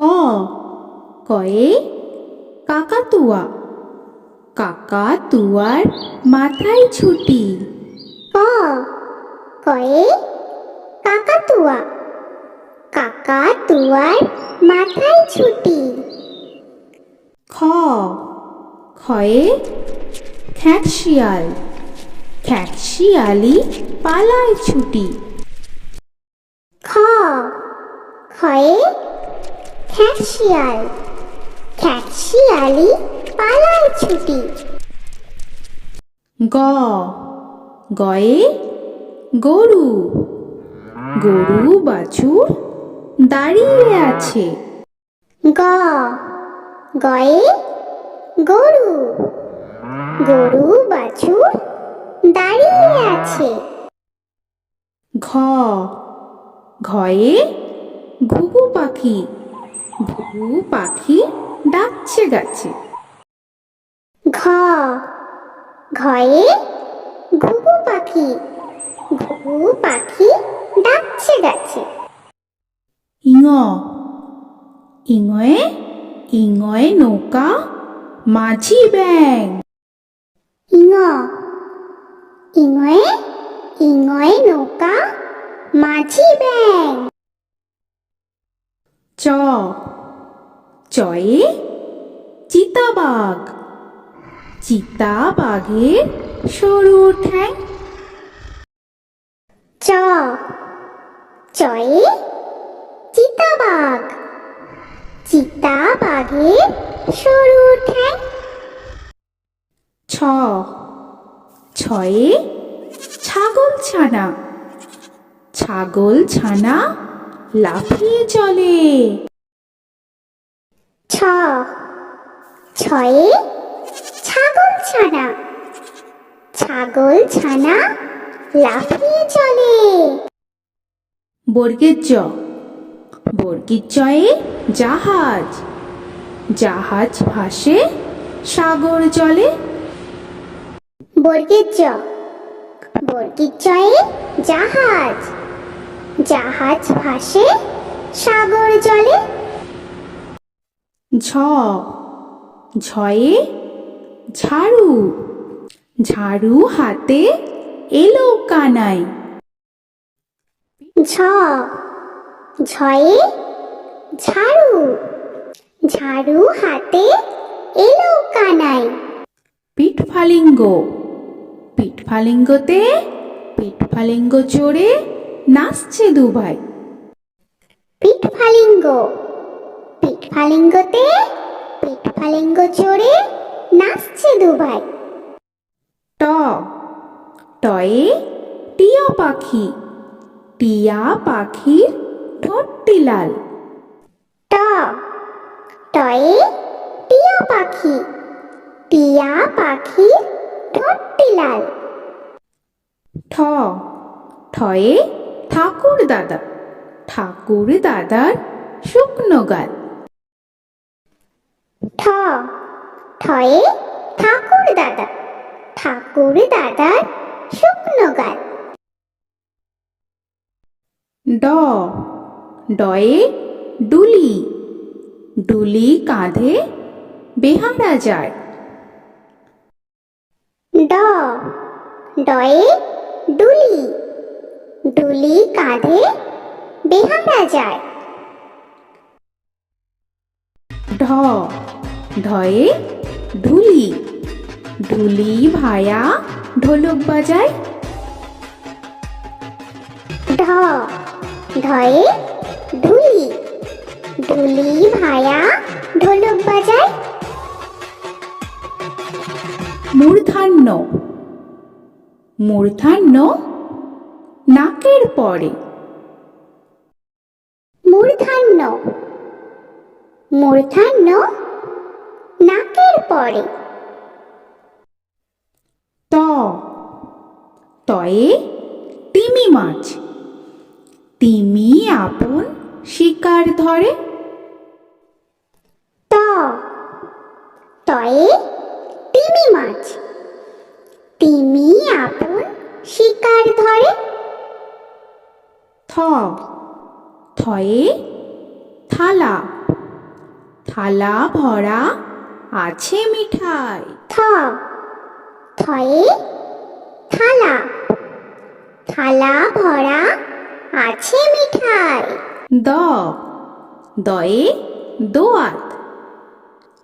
ক কয়ে কাকাতুয়া। কাকাতুয়ার মাথায় ছুটি। ক। কয়ে কাকাতুয়া। কাকাতুয়ার মাথায় ছুটি। খ। খয়ে খ্যাকশিয়াল খ্যাকশিয়ালি পালায় ছুটি। খয়ে খ্যাকশিয়াল খ্যাকশিয়ালি পালায় ছুটি। গ। গয়ে গরু। গরু বাছুর দাঁড়িয়ে আছে। গ। গয়ে গরু। গরু বাছুর দাঁড়িয়ে আছে। ঘ। ঘয়ে ঘুঘু পাখি ঘুঘু পাখি ডাকছে গাছে ঘ ঘয়ে ঘুঘু পাখি ঘুঘু পাখি ডাকছে গাছে ইঙ ইঙয়ে ইঙয়ে নৌকা মাঝি ব্যাং ইঙ ইঙয়ে ইঙয়ে নৌকা মাঝি ব্যাং। চ। চয়ে চিতাবাঘ। চিতাবাঘের সরু ঠ্যাং। চ। চয়ে চিতাবাঘ। চিতাবাঘের সরু ঠ্যাং। ছ। ছয়ে ছাগল ছানা ছাগল ছানা লাফিয়ে চলে। ছ। ছয়ে ছাগল ছানা। ছাগল ছানা লাফিয়ে চলে। বর্গের জ। বর্গের জয়ে জাহাজ। জাহাজ ভাসে সাগর জলে। বর্গের জ। বর্গের জয়ে জাহাজ। জাহাজ ভাসে সাগর জলে। ঝ ঝয়ে ঝাড়ু ঝাড়ু হাতে এলো কানাই ঝ ঝয়ে ঝাড়ু ঝাড়ু হাতে এলো কানাই পিঠ ফালিঙ্গ পিঠ ফালিঙ্গতে পিঠ ফালিঙ্গ চড়ে নাচছে দুভাই পিঠ ফালিঙ্গ পিঠ ফালিঙ্গতে পিঠ ফালিঙ্গ চড়ে নাচছে দুভাই ট। টয়ে টিয়া পাখি। টিয়া পাখির ঠোঁটটি লাল ট। টয়ে টিয়া পাখি। টিয়া পাখি ঠোঁটটি লাল ঠ। ঠয়ে ঠাকুর দাদা ঠাকুর দাদার শুকনো গাল। ঠ ঠয়ে ঠাকুর দাদা ঠাকুর দাদার শুকনো গাল। ড ডয়ে ডুলি ডুলি কাঁধে বেহারা যায়। ড ডয়ে ডুলি। ডুলি কাঁধে বেহারা যায়। ঢ ঢয়ে ঢুলি ঢুলি ভায়া ঢোলক বাজায়। ঢ ঢয়ে ঢুলি ঢুলি ভায়া ঢোলক বাজায়। মূর্ধান্য মূর্ধান্য নাকের পরে। মূর্ধান্য। মূর্ধান্য নাকের পরে। ত। তয়ে তিমি মাছ। তিমি আপন শিকার ধরে। ত। তয়ে থয়ে থালা। থালা ভরা আছে মিঠাই। থ থয়ে থালা। থালা ভরা আছে মিঠাই। দ দয়ে দোয়াত।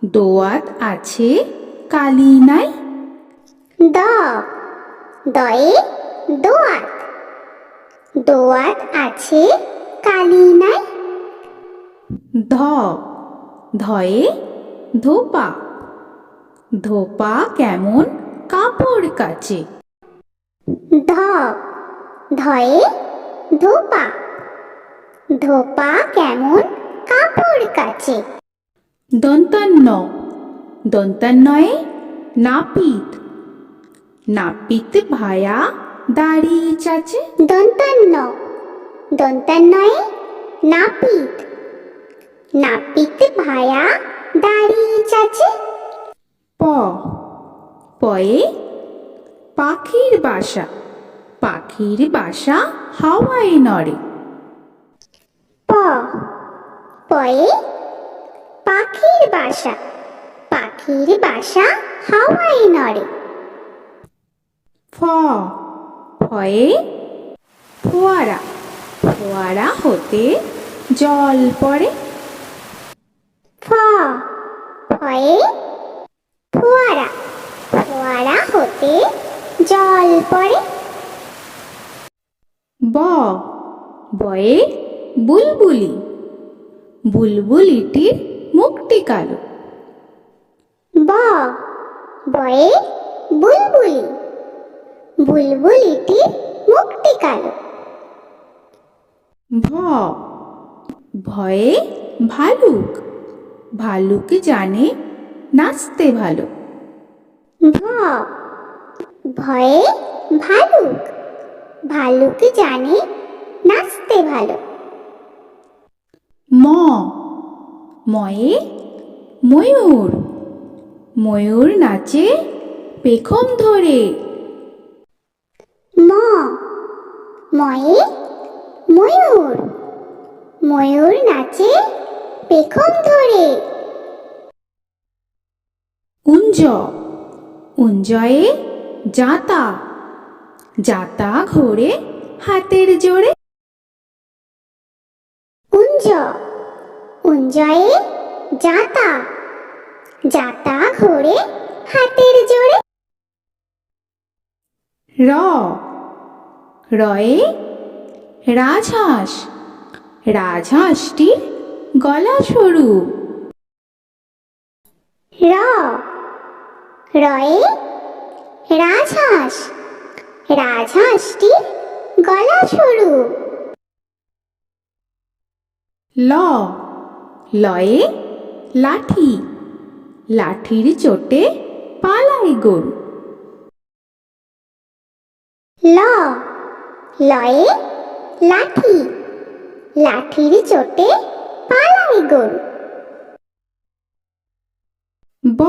দোয়াত আছে কালি নাই? দ দয়ে দোয়াত। দোয়াত আছে কালি নাই? ধ ধয়ে ধোপা। ধোপা কেমন? কাপড় কাচে। ধ ধয়ে ধোপা। ধোপা কেমন? কাপড় কাচে। দন্তান্ন দন্তান্নয়ে নাপিত। নাপিত ভায়া দাড়ি চাচে? দন্তান্ন। দন্তান্নয়ে নাপিত। নাপিত ভায়া দাড়ি চাচে? প। পয়ে পাখির বাসা। পাখির বাসা হাওয়ায় নড়ে। প। পয়ে পাখির বাসা। পাখির বাসা হাওয়ায় নড়ে। ফ। ফয়ে ফোয়ারা। ফোয়ারা হতে জল পড়ে। ফ ফয়ে ফোয়ারা। ফোয়ারা হতে জল পড়ে। ব বয়ে বুলবুলি। বুলবুলিটির মুখটি কালো। ব বয়ে বুলবুলি। বুলবুলিটির মুখটি কালো ভ। ভয়ে ভালুক। ভালুক জানে নাচতে ভালো। ভ। ভয়ে ভালুক। ভালুক জানে নাচতে ভালো। ম। ময়ে ময়ূর। ময়ূর নাচে পেখম ধরে। ম। ময়ে ময়ূর। ময়ূর নাচে পেখম ধরে। উঞ্জ। উঞ্জয়ে জাতা। জাতা ঘোরে হাতের জোরে। উঞ্জ। উঞ্জয়ে জাতা। জাতা ঘোরে হাতের জোরে। র। রয়ে রাজহাঁস। রাজহাঁসটির গলা সরু। র। রয়ে রাজহাঁস। রাজহাঁসটি গলা সরু। ল। লয়ে লাঠি। লাঠির চোটে পালায় গরু। ল। লয়ে লাঠি। লাঠির চোটে পালায় গরু ব।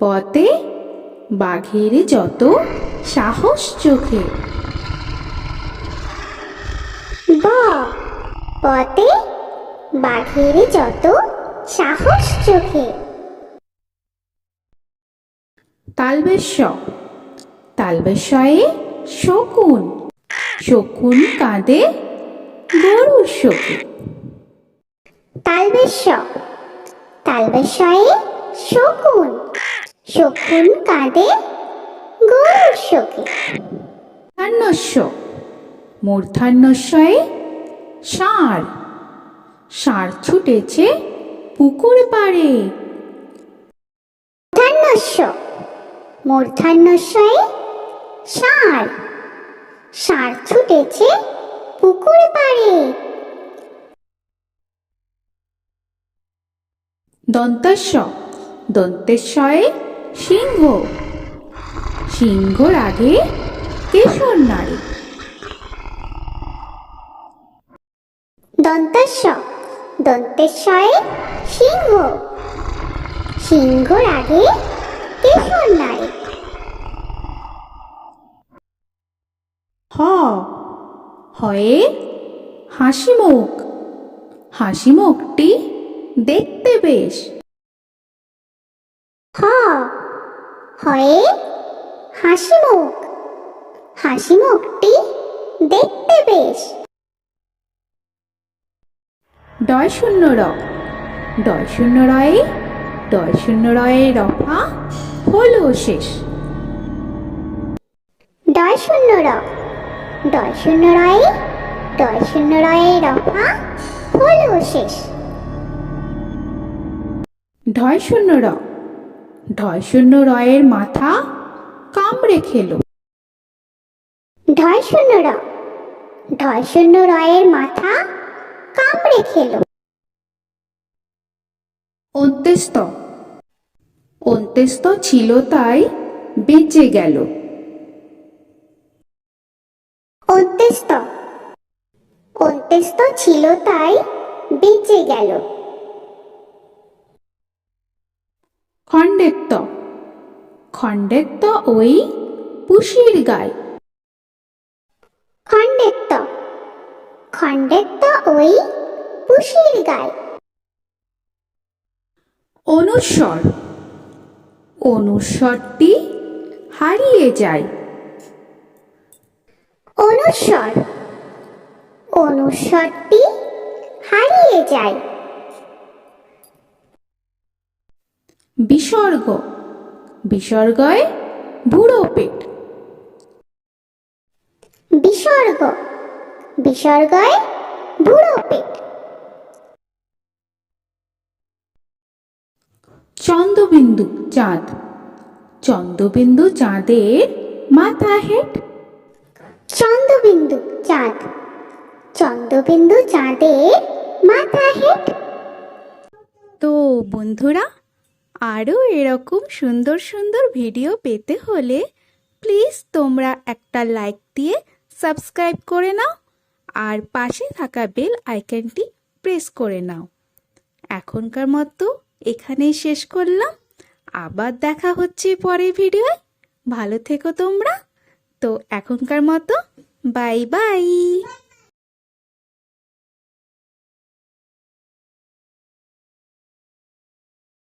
পতে বাঘের যত সাহস চোখে। ব। পতে বাঘের যত সাহস চোখে। তালবেশ তালবেশয়ে শকুন। শকুন কাঁদে গরুর শোকে তালবেশ তালবেশয়ে শকুন। শকুন কাঁদে গরুর শোকে মূর্ধান্যস্য। মূর্ধান্যস্যয়ে ষাঁড়। ষাঁড় ছুটেছে পুকুর পাড়ে। মূর্ধান্যস্য। মূর্ধান্যস্যয়ে ষাঁড়। ষাঁড় ছুটেছে পুকুর পাড়ে। দন্তস্য দন্তেশ্বয়ে সিংহ। সিংহর আগে কেশর নাড়ে দন্তস্য দন্তেশ্বয়ে সিংহ। সিংহর আগে কেশর নাড়ে হ হয়ে হাসি মুখ। হাসি মুখটি দেখতে বেশ। হ। হয়ে হাসি মুখ। হাসি মুখটি দেখতে বেশ। ডয় শূন্য র। ডয় শূন্য রয়ে ডয় শূন্য রয়ে রফা হলো শেষ। ডয় শূন্য র। ডয় শূন্য রয়ে ডয় শূন্য রয়ে রফা হলো শেষ। ঢয় শূন্য র ঢয় শূন্য রয়ের মাথা কামড়ে খেলো। ঢয় শূন্য র ঢয় শূন্য রয়ের মাথা কামড়ে খেলো। অন্ত্যেস্ত অন্ত্যেস্ত ছিল তাই বেঁচে গেল। অন্ত্যেস্ত অন্ত্যেস্ত ছিল তাই বেঁচে গেল। খণ্ডেত্ব খণ্ডেত্ব ওই পুষির গায়। খণ্ডেত্ব খণ্ডেত্ব ওই পুষির গায়। অনুস্বর। অনুস্বরটি হারিয়ে যায়। অনুস্বর অনুস্বরটি হারিয়ে যায়। বিসর্গ। বিসর্গয় বুড়ো পেট। বিসর্গ। বিসর্গয় বুড়ো পেট। চন্দ্রবিন্দু চাঁদ। চন্দ্রবিন্দু চাঁদের মাথা হেট। চন্দ্রবিন্দু চাঁদ। চন্দ্রবিন্দু চাঁদের মাথা হেট। তো বন্ধুরা, আরও এরকম সুন্দর সুন্দর ভিডিও পেতে হলে প্লিজ তোমরা একটা লাইক দিয়ে সাবস্ক্রাইব করে নাও আর পাশে থাকা বেল আইকনটি প্রেস করে নাও। এখনকার মতো এখানেই শেষ করলাম। আবার দেখা হচ্ছে পরের ভিডিওয়। ভালো থেকো তোমরা। তো এখনকার মতো বাই বাই।